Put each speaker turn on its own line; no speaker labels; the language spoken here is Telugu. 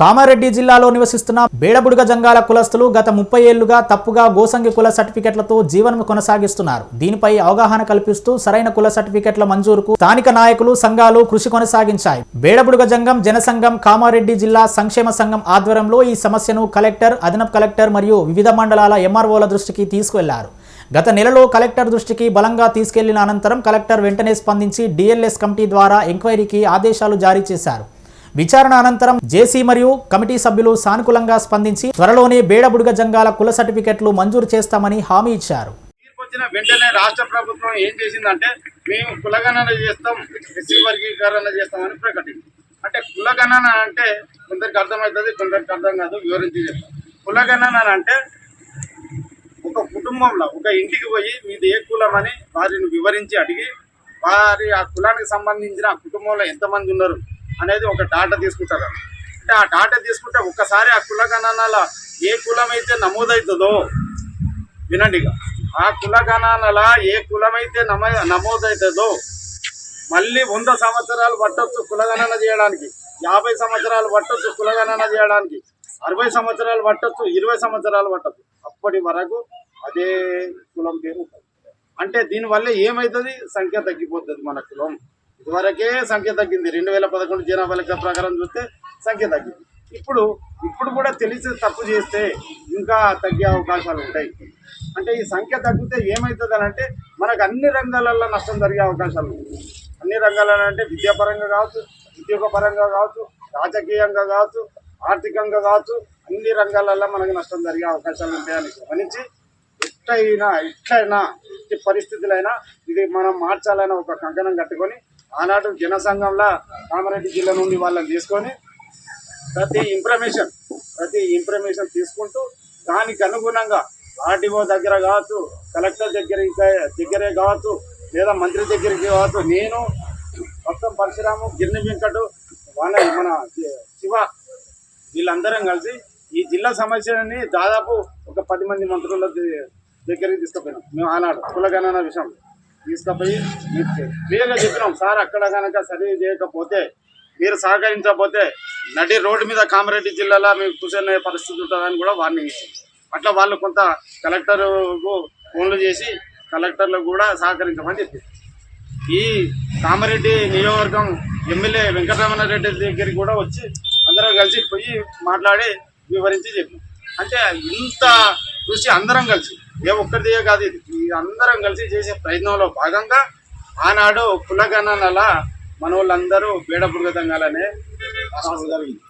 కామారెడ్డి జిల్లాలో నివసిస్తున్న బేడబుడుగ జంగాల కులస్తులు గత ముప్పై ఏళ్ళుగా తప్పుగా గోసంగి కుల సర్టిఫికెట్లతో జీవనం కొనసాగిస్తున్నారు. దీనిపై అవగాహన కల్పిస్తూ సరైన కుల సర్టిఫికెట్ల మంజూరుకు స్థానిక నాయకులు సంఘాలు కృషి కొనసాగించాయి. బేడబుడుగ జంగం జనసంఘం కామారెడ్డి జిల్లా సంక్షేమ సంఘం ఆధ్వర్యంలో ఈ సమస్యను కలెక్టర్ అదనపు కలెక్టర్ మరియు వివిధ మండలాల ఎంఆర్ఓల దృష్టికి తీసుకువెళ్ళారు గత నెలలో కలెక్టర్ దృష్టికి బలంగా తీసుకెళ్ళిన అనంతరం కలెక్టర్ వెంటనే స్పందించి డిఎల్ఎస్ కమిటీ ద్వారా ఎంక్వైరీకి ఆదేశాలు జారీ చేశారు. విచారణ అనంతరం జేసీ మరియు కమిటీ సభ్యులు సానుకూలంగా స్పందించి త్వరలోనే బేడబుడుగ జంగాల కుల సర్టిఫికెట్లు మంజూరు చేస్తామని హామీ ఇచ్చారు.
వచ్చిన వెంటనే రాష్ట్ర ప్రభుత్వం ఏం చేసిందంటే మేము కులగణన చేస్తాం ఎస్సీ వర్గీకరణ చేస్తామని ప్రకటించింది అంటే కులగణన అంటే కొందరికి అర్థమవుతుంది కొందరికి అర్థం కాదు వివరించి చెప్తాం. కులగణన అంటే ఒక కుటుంబంలో ఒక ఇంటికి పోయి మీది ఏ కులం అని వారిని వివరించి అడిగి వారి ఆ కులానికి సంబంధించిన ఆ కుటుంబంలో ఎంతమంది ఉన్నారు అనేది ఒక డాటా తీసుకుంటారు. అంటే ఆ డాటా తీసుకుంటే ఒక్కసారి ఆ కులగణనాల ఏ కులం అయితే నమోదవుతుందో వినండి ఆ కులగణనాల ఏ కులమైతే నమ నమోదవుతుందో మళ్ళీ వంద సంవత్సరాలు పట్టొచ్చు కులగణన చేయడానికి. యాభై సంవత్సరాలు పట్టొచ్చు కులగణన చేయడానికి. అరవై సంవత్సరాలు పట్టొచ్చు ఇరవై సంవత్సరాలు పట్టొచ్చు. అప్పటి వరకు అదే కులం పేరు అంటే దీనివల్ల ఏమవుతుంది సంఖ్య తగ్గిపోతుంది మన కులం. ఇదివరకే సంఖ్య తగ్గింది. రెండు వేల పదకొండు జనాభా లెక్క ప్రకారం చూస్తే సంఖ్య తగ్గింది. ఇప్పుడు ఇప్పుడు కూడా తెలిసి తప్పు చేస్తే ఇంకా తగ్గే అవకాశాలు ఉంటాయి. అంటే ఈ సంఖ్య తగ్గితే ఏమవుతుంది అంటే మనకు అన్ని రంగాలలో నష్టం జరిగే అవకాశాలు ఉంటాయి. అన్ని రంగాలలో అంటే విద్యాపరంగా కావచ్చు ఉద్యోగపరంగా కావచ్చు రాజకీయంగా కావచ్చు ఆర్థికంగా కావచ్చు అన్ని రంగాలలో మనకు నష్టం జరిగే అవకాశాలు ఉంటాయని గమనించి ఎట్లయినా ఎట్లయినా ఎట్టి పరిస్థితులైనా ఇది మనం మార్చాలని ఒక కంకణం కట్టుకొని ఆనాడు జనసంఘంలో కామారెడ్డి జిల్లా నుండి వాళ్ళని తీసుకొని ప్రతి ఇన్ఫర్మేషన్ ప్రతి ఇన్ఫర్మేషన్ తీసుకుంటూ దానికి అనుగుణంగా ఆర్టీఓ దగ్గర కావచ్చు కలెక్టర్ దగ్గర దగ్గరే కావచ్చు లేదా మంత్రి దగ్గరికి కావచ్చు నేను మొత్తం పరశురాము గిరిని వెంకటు వాళ్ళ మన శివ వీళ్ళందరం కలిసి ఈ జిల్లా సమస్యని దాదాపు ఒక పది మంది మంత్రుల దగ్గరికి తీసుకుపోయినాం. మేము ఆనాడు కులగణన విషయం తీసుకుపోయి క్లియర్గా చెప్పినాం సార్ అక్కడ కనుక సర్వే చేయకపోతే మీరు సహకరించకపోతే నడి రోడ్డు మీద కామారెడ్డి జిల్లాలో మీకు కూర్చునే పరిస్థితి ఉంటుందని కూడా వార్నింగ్ ఇచ్చింది అట్లా వాళ్ళు కొంత కలెక్టర్కు ఫోన్లు చేసి కలెక్టర్లు కూడా సహకరించమని చెప్పింది ఈ కామారెడ్డి నియోజకవర్గం ఎమ్మెల్యే వెంకటరమణారెడ్డి దగ్గరికి కూడా వచ్చి అందరం కలిసి పోయి మాట్లాడి వివరించి చెప్పాం. అంటే ఇంత కృషి అందరం కలిసి ఏ ఒక్కరిదే కాదు ఇది అందరం కలిసి చేసే ప్రయత్నంలో భాగంగా ఆనాడు కులగణనల మన వాళ్ళందరూ బేడపుడుగ దంగాలనే జరిగింది.